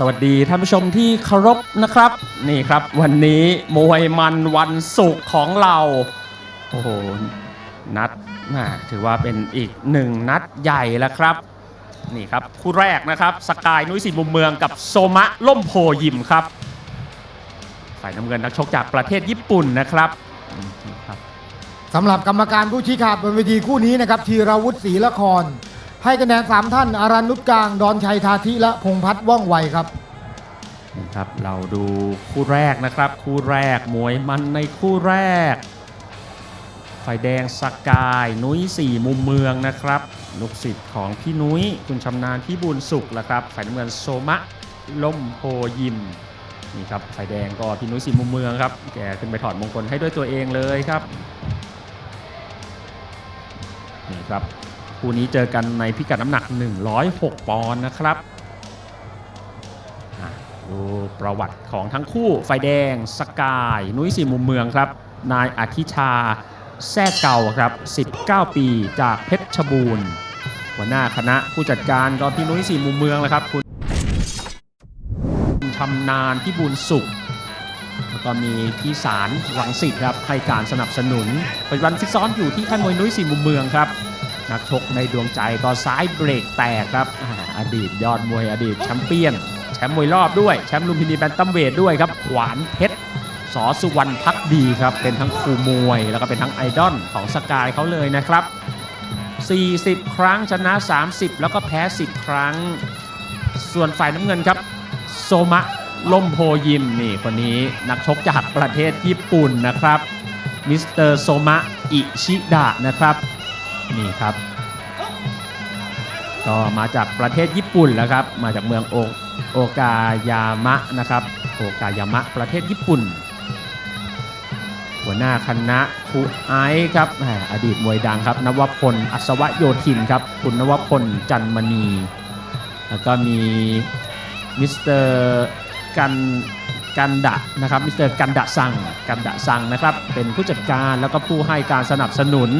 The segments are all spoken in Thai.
สวัสดีท่านผู้ชมที่เคารพนะครับ นี่ครับ วันนี้มวยมันวันศุกร์ของเรา โอ้โห นัดแหม่ถือว่าเป็นอีกหนึ่งนัดใหญ่แล้วครับ นี่ครับ คู่แรกนะครับ สกายนุ้ยสิมุมเมืองกับโซมะล่มโพยิมครับ ฝ่ายน้ำเงินนักชกจากประเทศญี่ปุ่นนะครับอืมนี่ครับสำหรับกรรมการผู้ชี้ขาดบนเวทีคู่นี้นะครับธีรวุฒิศรีละคร ให้คะแนน 3 ท่านอารันนุชกลาง ดอนชัยทาธิและพงพัฒน์ว่องไวครับนี่ครับเราดูคู่แรกนะครับ คู่แรกมวยมันในคู่แรกฝ่ายแดงสกาย นุ้ยสี่มุมเมืองนะครับลูกศิษย์ของพี่นุ้ย คุณชำนาญพี่บุญสุขละครับฝ่ายน้ำเงินโซมะล่มโพยิมนี่ครับฝ่ายแดงก็พี่นุ้ยสี่มุมเมืองครับ แกขึ้นไปถอดมงคลให้ด้วยตัวเองเลยครับ นี่ครับ คู่นี้เจอกันในพิกัดน้ำหนัก 106 ปอนด์นะครับดูประวัติของทั้งคู่ไฟแดง สกาย นุ้ยสีมุมเมืองครับ นายอาทิชา แท้เก่าครับ 19 ปีจากเพชรบูรณ์หัวหน้าคณะผู้จัดการก็พี่นุ้ยสีมุมเมืองแล้วครับ คุณชำนาญที่บุญสุข แล้วก็มีพี่สารหวังสิทธิ์ครับให้การสนับสนุนปัจจุบันฟิตซ้อมอยู่ที่ค่ายมวยนุ้ยสีมุมเมืองครับ นักชกในดวงใจก็ซ้ายเบรกแตกครับอาอดีตยอดมวยอดีตแชมเปี้ยน แชมป์มวยรอบด้วย แชมป์ลุมพินีแบนตัมเวทด้วยครับ ขวานเพชรสอสุวรรณพักดีครับ เป็นทั้งครูมวย แล้วก็เป็นทั้งไอดอลของสกายเขาเลยนะครับ 40 ครั้งชนะ 30 แล้วก็แพ้ 10 ครั้ง ส่วนฝ่ายน้ำเงินครับ โซมะล่มโพยิมนี่คนนี้นักชกจากประเทศญี่ปุ่นนะครับมิสเตอร์โซมะอิชิดะนะครับ นี่ครับ ก็มาจากประเทศญี่ปุ่นแล้วครับ มาจากเมืองโอโอกายามะนะครับ โอกายามะประเทศญี่ปุ่น หัวหน้าคณะครูไอครับอดีตมวยดังครับ นวพลอัศวโยธินครับ คุณนวพลจันมณี แล้วก็มีมิสเตอร์กัน กันดะนะครับมิสเตอร์กันดะซังกันดะซังนะครับเป็นผู้จัดการแล้วก็ผู้ให้การสนับสนุน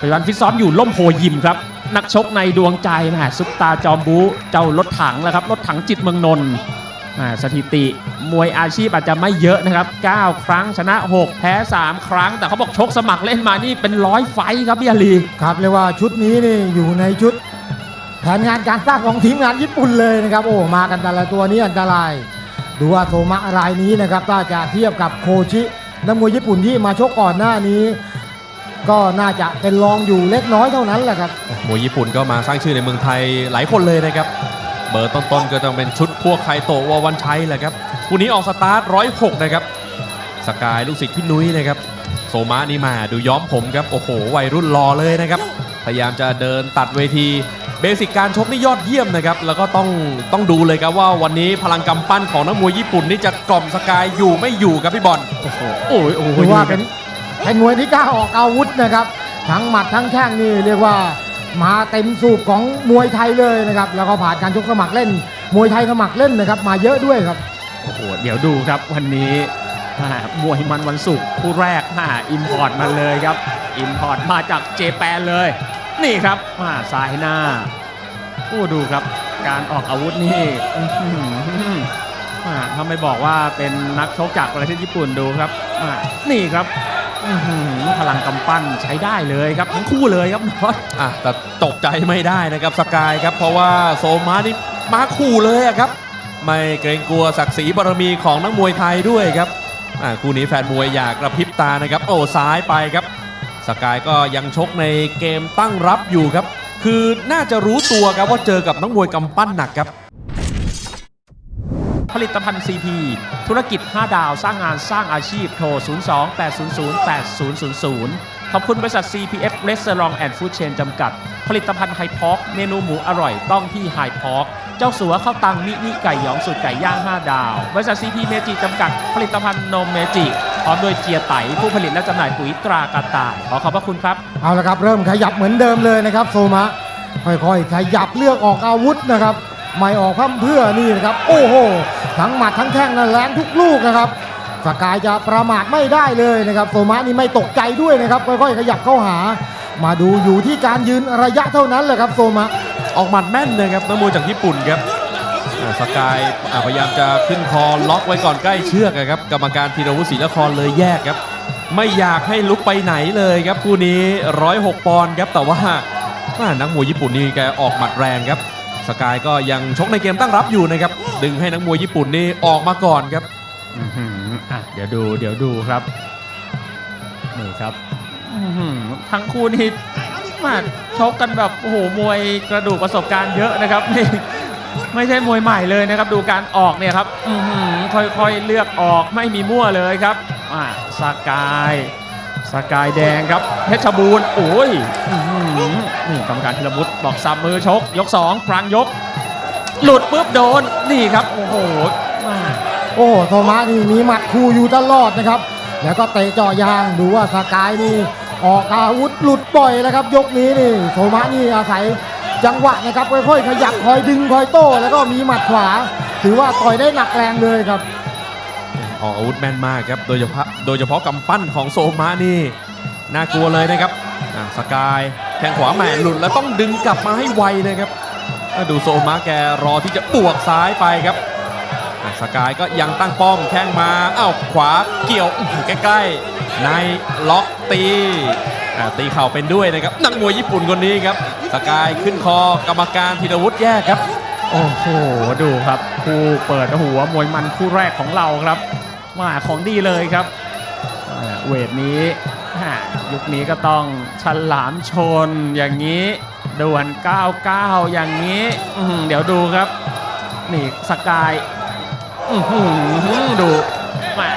ปัจจุบันฟิตซ้อมอยู่ล่มโพยิมครับนักชกในดวงใจแหมซุปตาจอมบูเจ้ารถถังแล้วครับรถถังจิตเมืองนนท์สถิติมวยอาชีพอาจจะไม่เยอะนะครับ 9 ครั้งชนะ 6 แพ้ 3 ครั้ง แต่เขาบอกชกสมัครเล่นมานี่เป็นร้อยไฟครับพี่อาลีครับเรียกว่าชุดนี้นี่อยู่ในชุด แผนงานการสร้างของทีมงานญี่ปุ่นเลยนะครับ โอ้มากันแต่ละตัวนี้อันตราย ดูว่าโทมะรายนี้นะครับถ้าจะเทียบกับโคชินักมวยญี่ปุ่นที่มาชกก่อนหน้านี้ ก็น่าจะเป็นรองอยู่เล็กน้อยเท่านั้นแหละครับมวยญี่ปุ่นก็มาสร้างชื่อในเมืองไทยหลายคนเลยนะครับ เบอร์ต้นๆก็ต้องเป็นชุดพวกไคโตะววันชัยแหละครับคู่นี้ออกสตาร์ทร้อยหกนะครับสกายลูกศิษย์พี่นุ้ยนะครับโซมานี่มาดูย้อมผมครับโอ้โหวัยรุ่นรอเลยนะครับ พยายามจะเดินตัดเวที เบสิกการชกนี่ยอดเยี่ยมนะครับ แล้วก็ต้องต้องดูเลยครับว่าวันนี้พลังกำปั้นของนักมวยญี่ปุ่นนี่จะกล่อมสกายอยู่ไม่อยู่ครับพี่บอลโอ้โหโอ้ยโอ้ถืยอว่าเป็นเป็นมวยที่กล้าออกอาวุธนะครับ ทั้งหมัดทั้งแข้งนี่เรียกว่ามาเต็มสูบของมวยไทยเลยนะครับ แล้วก็ผ่านการชกสมัครเล่น มวยไทยสมัครเล่นนะครับ มาเยอะด้วยครับโอ้โหเดี๋ยวดูครับวันนี้อ่ามวยมันวันศุกร์คู่แรกมาอิมพอร์ตมาเลยครับอิมพอร์ตมาจากเจแปนเลย นี่ครับมาซ้ายหน้าโอ้ดูครับ การออกอาวุธนี่อื้อหืออ่าถ้าไม่บอกว่าเป็นนักชกจากประเทศญี่ปุ่นดูครับอ่านี่ครับอื้อหือพลังกำปั้นใช้ได้เลยครับทั้งคู่เลยครับน้อยอะแต่ตกใจไม่ได้นะครับสกายครับ เพราะว่าโซมานี่มาคู่เลยอะครับ ไม่เกรงกลัวศักดิ์ศรีบารมีของนักมวยไทยด้วยครับอะคู่นี้แฟนมวยอยากกระพริบตานะครับ โอ้ซ้ายไปครับ สกายก็ยังชกในเกมตั้งรับอยู่ครับ คือน่าจะรู้ตัวครับว่าเจอกับนักมวยกำปั้นหนักครับ ผลิตภัณฑ์ CP ธุรกิจ 5 ดาวสร้างงานสร้างอาชีพโทร 02 800 8000 ขอบคุณบริษัท CPF Restaurant and Food Chain จำกัด ผลิตภัณฑ์ไฮพอกเมนูหมูอร่อยต้องที่ไฮพอกเจ้าสัวข้าวตังมินิไก่หยองสูตรไก่ย่าง 5 ดาว บริษัท CP เมจิจำกัด ผลิตภัณฑ์นมเมจิ พร้อมโดยเจียไตผู้ผลิตและจำหน่ายปุ๋ยตรากระต่าย ขอขอบพระคุณครับ เอาละครับ เริ่มขยับเหมือนเดิมเลยนะครับ โซมะค่อยๆขยับเลือกออกอาวุธนะครับ ไม่ออกพร่ำเพรื่อนี่นะครับ โอ้โห ทั้งหมัดทั้งแข้งนะแรงทุกลูกนะครับสกายจะประมาทไม่ได้เลยนะครับ โซมะนี่ไม่ตกใจด้วยนะครับ ค่อยๆ ขยับเข้าหา มาดูอยู่ที่การยืนระยะเท่านั้นแหละครับ โซมะออกหมัดแม่นนะครับนักมวยจากญี่ปุ่นครับอ่า สกายพยายามจะขึ้นคอล็อกไว้ก่อนใกล้เชือกอะครับกรรมการธีรวุฒิศรีลครเลยแยกครับ ไม่อยากให้ลุกไปไหนเลยครับคู่นี้106ปอนด์ครับแต่ว่าอ่านักมวยญี่ปุ่นนี่แกออกหมัดแรงครับ สกายก็ยังชกในเกมตั้งรับอยู่นะครับดึงให้นักมวยญี่ปุ่นนี่ออกมาก่อนครับเดี๋ยวดูเดี๋ยวดูครับนี่ครับทั้งคู่นี่มาชกกันแบบโอ้โหมวยกระดูกประสบการณ์เยอะนะครับไม่ ไม่ใช่มวยใหม่เลยนะครับ ดูการออกเนี่ยครับค่อยๆเลือกออกไม่มีมั่วเลยครับอ่าสกายสกายแดงครับเพชรบูรณ์โอ้ยนี่กรรมการธีรบุตรบอกสับมือชก ยกสองพรางยก หลุดปุ๊บโดนนี่ครับโอ้โหโอ้โทมัสนี่มีหมัดคู่อยู่ตลอดนะครับ แล้วก็เตะจาะยางดูว่าสกายนี่ออกอาวุธหลุดบ่อยแล้วครับ ยกนี้นี่โทมัสนี่อาศัย จังหวะนะครับค่อยๆขยับคอยดึงคอยโต้แล้วก็มีหมัดขวา ถือว่าต่อยได้หนักแรงเลยครับออกอาวุธแม่นมากครับ โดยเฉพาะโดยเฉพาะกำปั้นของโซมานี่ น่ากลัวเลยนะครับสกายแข้งขวาแหม่หลุดแล้วต้องดึงกลับมาให้ไวเลยครับดูโซมาแกรอที่จะบวกซ้ายไปครับสกายก็ยังตั้งป้อมแข้งมาอ้าวขวาเกี่ยวใกล้ๆในล็อกตี ตีเข่าเป็นด้วยนะครับนักมวยญี่ปุ่นคนนี้ครับสกายขึ้นคอกรรมการธีรวุฒิแยกครับ โอ้โหดูครับคู่เปิดหัวมวยมันคู่แรกของเราครับมาของดีเลยครับเวทนี้ยุคนี้ก็ต้องฉลามชนอย่างนี้ด่วน 99 อย่างนี้เดี๋ยวดูครับ นี่สกายดูมา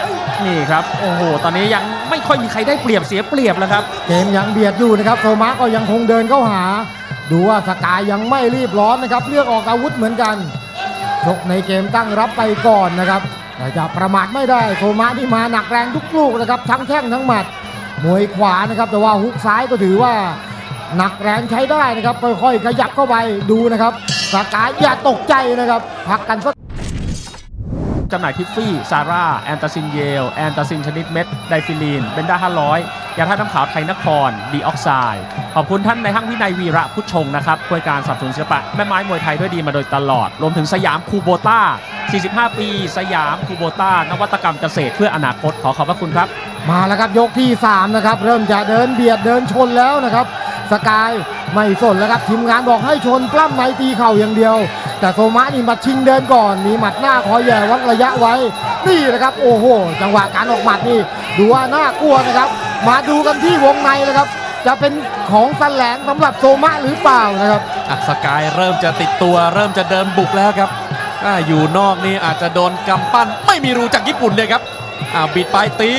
นี่ครับ โอ้โห ตอนนี้ยัง ไม่ค่อยมีใครได้เปรียบเสียเปรียบแล้วครับ เกมยังเบียดอยู่นะครับโทมัสก็ยังคงเดินเข้าหา ดูว่าสกายยังไม่รีบร้อนนะครับเลือกออกอาวุธเหมือนกันชกในเกมตั้งรับไปก่อนนะครับแต่จะประมาทไม่ได้โทมัสนี่มาหนักแรงทุกลูกนะครับทั้งแข้งทั้งหมัดมวยขวานะครับแต่ว่าฮุกซ้ายก็ถือว่าหนักแรงใช้ได้นะครับค่อยๆขยับเข้าไปดูนะครับสกายอย่าตกใจนะครับพักกันสัก จำหน่ายทิฟฟี่ ซาร่า แอนตาซินเยล แอนตาซินชนิดเม็ด ไดฟิลีน เบนด้า500 ยาท่าตุน้ำขาวไทยนคร ดีออกไซด์ ขอบคุณท่านในห้างวินัยวีระพุทธชงนะครับช่วยการสนับสนุนศิลปะ แม่ไม้มวยไทยด้วยดีมาโดยตลอด รวมถึงสยามคูโบต้า 45 ปี สยามคูโบต้า นวัตกรรมเกษตรเพื่ออนาคต ขอขอบพระคุณครับ มาแล้วครับยกที่ 3 นะครับ เริ่มจะเดินเบียดเดินชนแล้วนะครับ สกาย ไม่สนแล้วครับทีมงานบอกให้ชนปล้ำในตีเข่าอย่างเดียว แต่โทมะนี่มาชิงเดินก่อน มีหมัดหน้าคอยแย่วัดระยะไว้ นี่นะครับโอ้โห จังหวะการออกหมัดนี่ดูว่าน่ากลัวนะครับ มาดูกันที่วงในเลยครับ จะเป็นของสแสลงสำหรับโทมะหรือเปล่านะครับอะสกายเริ่มจะติดตัว เริ่มจะเดินบุกแล้วครับออยู่นอกนี่อาจจะโดนกำปั้นไม่มีรูจากญี่ปุ่นเลยครับ อ่าวบิดปลายตี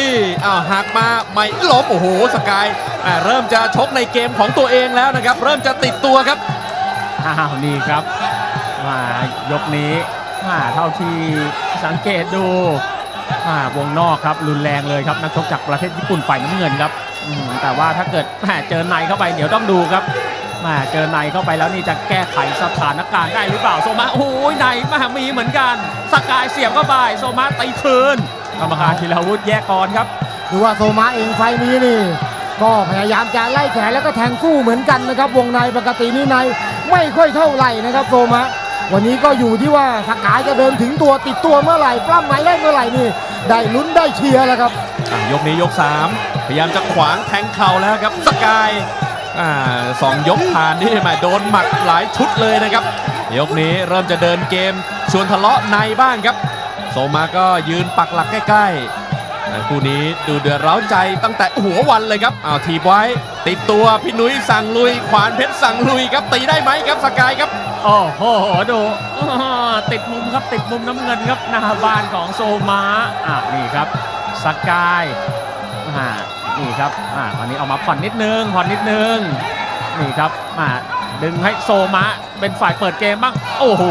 อ้าวหักมาไม่ล้มโอ้โหสกายอ่าเริ่มจะชกในเกมของตัวเองแล้วนะครับ เริ่มจะติดตัวครับอ้าวนี่ครับมายกนี้มาเท่าที่สังเกตดูอ่าวงนอกครับรุนแรงเลยครับนักชกจากประเทศญี่ปุ่นฝ่ายน้ำเงินครับแต่ว่าถ้าเกิดม่เจอในเข้าไปเดี๋ยวต้องดูครับม่เจอในเข้าไปแล้วนี่จะแก้ไขสถานการณ์ได้หรือเปล่าโซมาโอ้ยในมามีเหมือนกัน สกายเสียบเข้าไปโซมาตีคืน กรรมการธีรวุฒิแยกกรครับ ดูว่าโซมาเองไฟล์นี้นี่ก็พยายามจะไล่แขนแล้วก็แทงสู้เหมือนกันนะครับ วงในปกตินี่ในไม่ค่อยเท่าไหร่นะครับโซมาวันนี้ก็อยู่ที่ว่าสกายจะเดินถึงตัวติดตัวเมื่อไหร่ปล้ำไหนได้เมื่อไหร่นี่ ได้ลุ้นได้เชียร์แล้วครับอะยกนี้ยก 3 พยายามจะขวางแทงเข่าแล้วครับสกายอ่าสองยกผ่านนี่มาโดนหมัดหลายชุดเลยนะครับ ยกนี้เริ่มจะเดินเกมชวนทะเลาะในบ้างครับ โซมาก็ยืนปักหลักใกล้ๆคู่นี้ดูเดือดร้าวใจตั้งแต่หัววันเลยครับอ้าวทีบไว้ ติดตัวพี่นุ้ยสั่งลุย ขวานเพชรสั่งลุยครับตีได้ไหมครับสกายครับโอ้โหดูติดมุมครับติดมุมน้ำเงินครับหน้าบ้านของโซมาอะนี่ครับสกายอ่านี่ครับอ่าตอนนี้เอามาผ่อนนิดนึงผ่อนนิดนึงนี่ครับมาดึงให้โซมาเป็นฝ่ายเปิดเกมบ้าง โอ้โห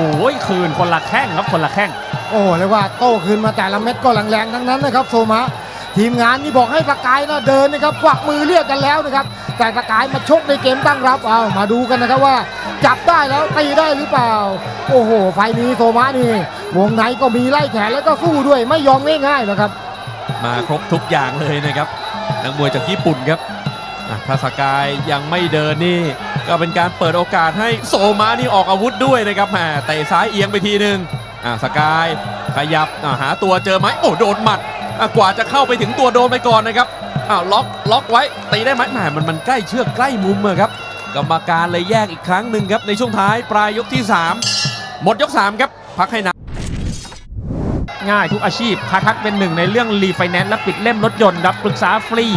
คืนคนละแข้งครับคนละแข้ง โอ้เรียกว่าโต้คืนมาแต่ละเม็ดก็แรงๆทั้งนั้นนะครับโซมะทีมงานนี่บอกให้สกายนะเดินนะครับกวักมือเรียกกันแล้วนะครับ แต่สกายมาชกในเกมตั้งรับเอามาดูกันนะครับว่า จับได้แล้วตีได้หรือเปล่า โอ้โห ไฟนี้โซมะนี่ วงในก็มีไล่แขนแล้วก็สู้ด้วยไม่ยอมง่ายๆนะครับ มาครบทุกอย่างเลยนะครับนักมวยจากญี่ปุ่นครับอะถ้าสกายยังไม่เดินนี่ ก็เป็นการเปิดโอกาสให้โซมานี่ออกอาวุธด้วยนะครับแหมเตะซ้ายเอียงไปทีหนึ่ง อ่าสกายขยับอ่าหาตัวเจอไหมโอ้โดนหมัดอะกว่าจะเข้าไปถึงตัวโดนไปก่อนนะครับอ้าวล็อกล็อกไว้ตีได้ไหมแหมมันมันใกล้เชือกใกล้มุมอะครับกรรมการเลยแยกอีกครั้งหนึ่งครับในช่วงท้ายปลายยกที่ 3 หมดยก 3 ครับ พักให้นับง่ายทุกอาชีพคาทักเป็นหนึ่งในเรื่องรีไฟแนนซ์และปิดเล่มรถยนต์รับปรึกษาฟรี 0815553555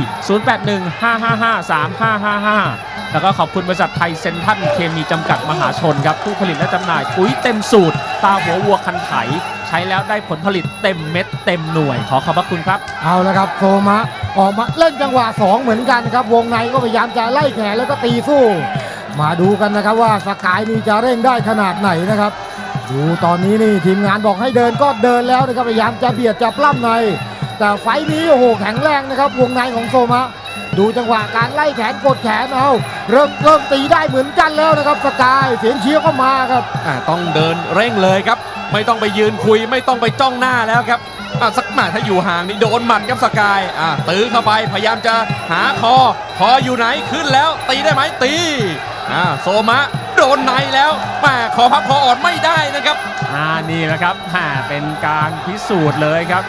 แล้วก็ขอบคุณบริษัทไทยเซนทัลเคมีจำกัดมหาชนครับ ผู้ผลิตและจำหน่ายปุ๋ยเต็มสูตร ตาหัววัวคันไถ ใช้แล้วได้ผลผลิตเต็มเม็ดเต็มหน่วยขอขอบพระคุณครับ เอาละครับโซมะออกมาเล่นจังหวะ 2 เหมือนกันครับ วงในก็พยายามจะไล่แขนแล้วก็ตีสู้ มาดูกันนะครับว่าสกายนี่จะเร่งได้ขนาดไหนนะครับดูตอนนี้นี่ทีมงานบอกให้เดินก็เดินแล้วนะครับพยายามจะเบียดจะปล้ำใน แต่ไฟนี้โอ้โหแข็งแรงนะครับ วงในของโซมะ ดูจังหวะการไล่แขนกดแขนเอาเริ่มเริ่มตีได้เหมือนกันแล้วนะครับสกายเสียงเชียร์ก็มาครับอ่าต้องเดินเร่งเลยครับ ไม่ต้องไปยืนคุยไม่ต้องไปจ้องหน้าแล้วครับอ่าสักหน่าถ้าอยู่ห่างนี่โดนหมัดครับสกายอ่าตื้อเข้าไปพยายามจะหาคอ คออยู่ไหนขึ้นแล้ว ตีได้ไหมตีอ่าโซมะโดนในแล้วแหม่ขอพับคออ่อนไม่ได้นะครับอ่านี่แหละครับแหมเป็นการพิสูจน์เลยครับ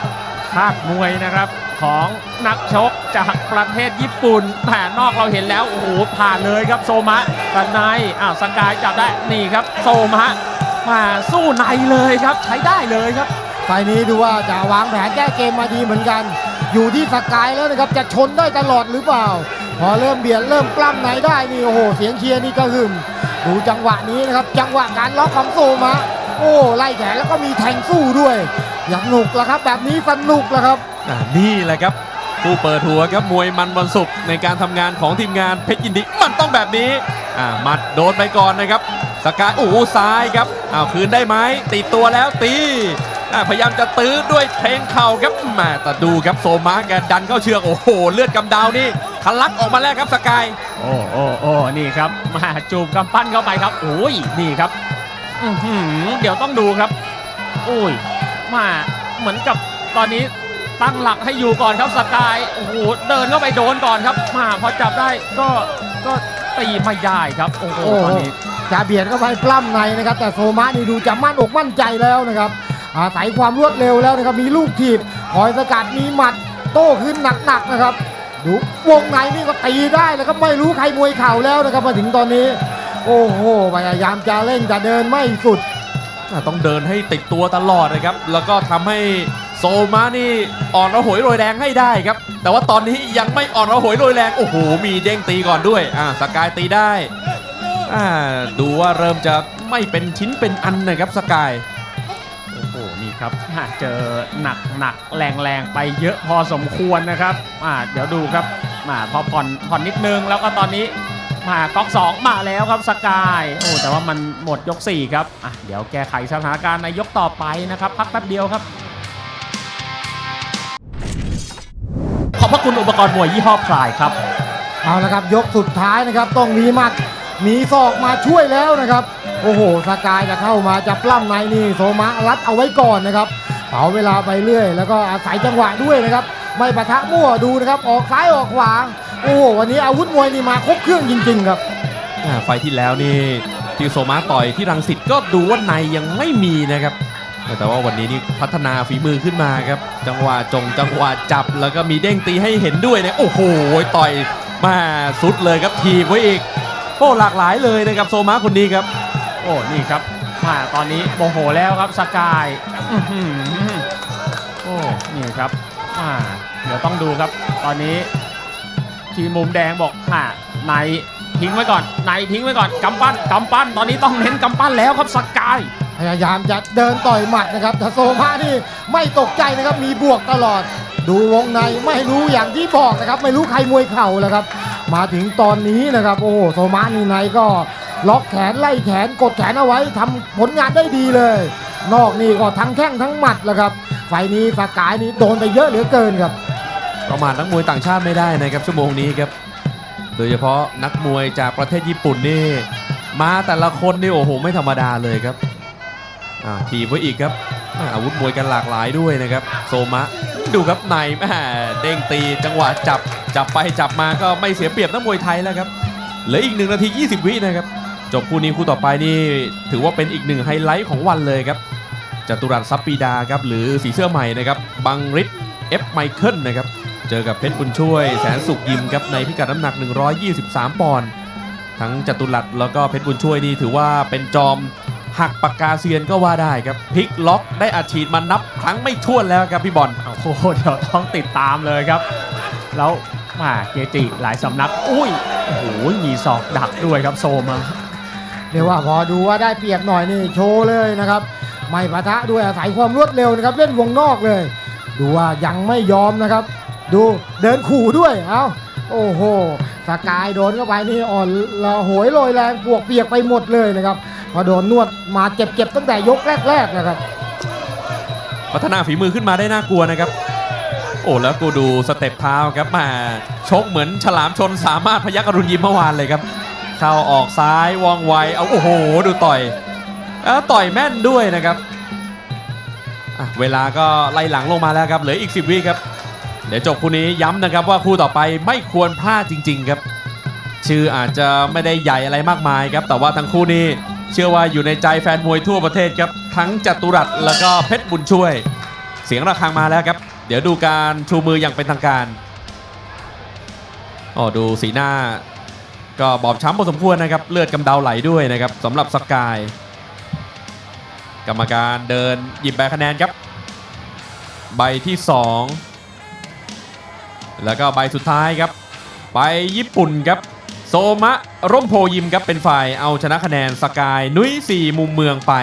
ภาคมวยนะครับ ของนักชกจากประเทศญี่ปุ่นแผนนอกเราเห็นแล้วโอ้โหผ่านเลยครับโซมะกันในอ้าวสกายจับได้นี่ครับโซมะมาสู้ในเลยครับใช้ได้เลยครับไฟนี้ดูว่าจะวางแผนแก้เกมมาดีเหมือนกัน อยู่ที่สกายแล้วนะครับจะชนได้ตลอดหรือเปล่า พอเริ่มเบียดเริ่มปล้ำไหนได้นี่โอ้โหเสียงเชียร์นี่ก็หึมดูจังหวะนี้นะครับจังหวะการล็อกของโซมะโอ้ไล่แขนแล้วก็มีแทงสู้ด้วย อย่างหนุกแล้วครับ แบบนี้สนุกแล้วครับ นี่แหละครับผู้เปิดหัวครับมวยมันวันศุกร์ในการทำงานของทีมงานเพชรยินดีมันต้องแบบนี้หมัดโดนไปก่อนนะครับสกายโอ้ซ้ายครับอ้าวคืนได้ไหมติดตัวแล้วตีพยายามจะตื้อด้วยเพลงเข่าครับมาแต่ดูครับโซมาแกดันเข้าเชือกโอ้โห เลือดกำดาวนี่ทะลักออกมาแล้วครับสกายโอ้โอ้โอ้นี่ครับมาจูบกำปั้นเข้าไปครับโอ้ยนี่ครับเดี๋ยวต้องดูครับโอ้ยมาเหมือนกับตอนนี้ ตั้งหลักให้อยู่ก่อนครับสกายโอ้โหเดินเข้าไปโดนก่อนครับมาพอจับได้ก็ก็ตีไม่ได้ครับโอ้โหโอ้โหตอนนี้จะเบียดเข้าไปปล้ำในนะครับ แต่โซมะนี่ดูจะมั่นอกมั่นใจแล้วนะครับอาศัยความรวดเร็วแล้วนะครับมีลูกถีบคอยสกัดมีหมัดโต้ขึ้นหนักๆนะครับดูวงในนี่ก็ตีได้แล้วครับไม่รู้ใครมวยเข่าแล้วนะครับมาถึงตอนนี้ โอ้โหพยายามจะเล่นจะเดินไม่สุดอ่าต้องเดินให้ติดตัวตลอดนะครับ แล้วก็ทำให้ โซมานี่อ่อนระหวยโรยแรงให้ได้ครับ แต่ว่าตอนนี้ยังไม่อ่อนระหวยโรยแรงโอ้โหมีเด้งตีก่อนด้วยอ่าสกายตีได้อ่าดูว่าเริ่มจะไม่เป็นชิ้นเป็นอันนะครับสกายโอ้โหนี่ครับอ่าเจอหนักหนักแรงแรงไปเยอะพอสมควรนะครับอ่าเดี๋ยวดูครับมาพอผ่อนผ่อนนิดนึงแล้วก็ตอนนี้มาก๊อก2มาแล้วครับสกายโอ้แต่ว่ามันหมดยก4ครับอะเดี๋ยวแก้ไขสถานการณ์ในยกต่อไปนะครับ พักแป๊บเดียวครับ พระคุณอุปกรณ์มวยยี่ห้อพลายครับ เอาละครับยกสุดท้ายนะครับต้องมีหมัดมีศอกมาช่วยแล้วนะครับ โอ้โหสกายจะเข้ามาจะปล้ำในนี่โซมะรัดเอาไว้ก่อนนะครับเผาเวลาไปเรื่อย แล้วก็อาศัยจังหวะด้วยนะครับ ไม่ปะทะมั่วดูนะครับ ออกซ้ายออกขวาโอ้โหวันนี้อาวุธมวยนี่มาครบเครื่องจริง ๆ ครับอ่าไฟล์ที่แล้วนี่ที่โซมาต่อยที่รังสิตก็ดูว่าในยังไม่มีนะครับ แต่ว่าวันนี้นี่พัฒนาฝีมือขึ้นมาครับ จังหวะจงจังหวะจับแล้วก็มีเด้งตีให้เห็นด้วยเนี่ยโอ้โหต่อยมาสุดเลยครับทีไว้อีกโอ้หลากหลายเลยนะครับโซมาคนนี้ครับ โอ้นี่ครับมาตอนนี้โมโหแล้วครับสกายอื้อหือโอ้นี่ครับอ่าเดี๋ยวต้องดูครับ ตอนนี้ ทีมมุมแดงบอกอ่าในทิ้งไว้ก่อนในทิ้งไว้ก่อนกำปั้นกำปั้นตอนนี้ต้องเน้นกำปั้นแล้วครับสกาย พยายามจะเดินต่อยหมัดนะครับแต่โซมะนี่ไม่ตกใจนะครับมีบวกตลอด ดูวงในไม่รู้อย่างที่บอกนะครับ ไม่รู้ใครมวยเข่าแล้วครับ มาถึงตอนนี้นะครับ โอ้โหโซมะนี่ในก็ล็อกแขนไล่แขนกดแขนเอาไว้ทำผลงานได้ดีเลย นอกนี่ก็ทั้งแข้งทั้งหมัดแล้วครับไฟนี้สกายนี่โดนไปเยอะเหลือเกินครับประมาทนักมวยต่างชาติไม่ได้นะครับชั่วโมงนี้ครับโดยเฉพาะนักมวยจากประเทศญี่ปุ่นนี่มาแต่ละคนนี่โอ้โหไม่ธรรมดาเลยครับ อ่าทีมไว้อีกครับอาอาวุธมวยกันหลากหลายด้วยนะครับโซมะดูครับในแม่เด้งตีจังหวะจับจับไปจับมาก็ไม่เสียเปรียบนักมวยไทยแล้วครับเหลืออีก1นาที 20 วินะครับจบคู่นี้คู่ต่อไปนี่ถือว่าเป็นอีกหนึ่งไฮไลท์ของวันเลยครับจตุรัสซับปีดาครับหรือสีเสื้อใหม่นะครับบังริดเอฟไมเคิลนะครับเจอกับเพชรบุญช่วย แสนสุขยิมครับในพิกัดน้ำหนัก 123 ปอนด์ทั้งจตุรัสแล้วก็เพชรบุญช่วยนี่ถือว่าเป็นจอม หักปากกาเซียนก็ว่าได้ครับพลิกล็อกได้อัดฉีดมานับครั้งไม่ถ้วนแล้วครับพี่บอลโอ้โหเดี๋ยวต้องติดตามเลยครับ แล้วมาเกจิหลายสำนัก อุ้ยโอ้โหมีศอกดักด้วยครับโซมาเรียกว่าพอดูว่าได้เปรียบหน่อยนี่โชว์เลยนะครับ ไม่ปะทะด้วยอาศัยความรวดเร็วนะครับ เล่นวงนอกเลย ดูว่ายังไม่ยอมนะครับ ดูเดินขู่ด้วยเอ้าโอ้โหสกายโดนเข้าไปนี่อ่อนละโหยโรยแรงปวกเปียกไปหมดเลยนะครับ พอโดนนวดมาเจ็บๆตั้งแต่ยกแรกๆนะครับ พัฒนาฝีมือขึ้นมาได้น่ากลัวนะครับ โอ้แล้วกูดูสเต็ปเท้าครับมาชกเหมือนฉลามชนสามารถพยักอรุณยิมเมื่อวานเลยครับ เข้าออกซ้ายว่องไวเอาโอ้โห ดูต่อยแล้วต่อยแม่นด้วยนะครับอะเวลาก็ไล่หลังลงมาแล้วครับเหลืออีก 10วิครับ เดี๋ยวจบคู่นี้ย้ำนะครับว่าคู่ต่อไปไม่ควรพลาดจริง ๆ ครับ ชื่ออาจจะไม่ได้ใหญ่อะไรมากมายครับ แต่ว่าทั้งคู่นี้ เชื่อว่าอยู่ในใจแฟนมวยทั่วประเทศครับ ทั้งจัตุรัสแล้วก็เพชรบุญช่วย เสียงระฆังมาแล้วครับ เดี๋ยวดูการชูมืออย่างเป็นทางการอ๋อดูสีหน้า ก็บอบช้ำพอสมควรนะครับ เลือดกำเดาไหลด้วยนะครับสำหรับสกาย กรรมการเดินหยิบใบคะแนนครับ ใบที่ 2 แล้วก็ใบสุดท้ายครับ ไปญี่ปุ่นครับ โซมะร่มโพยิมครับเป็นฝ่ายเอาชนะคะแนนสกายนุ้ย4 มุมเมืองไป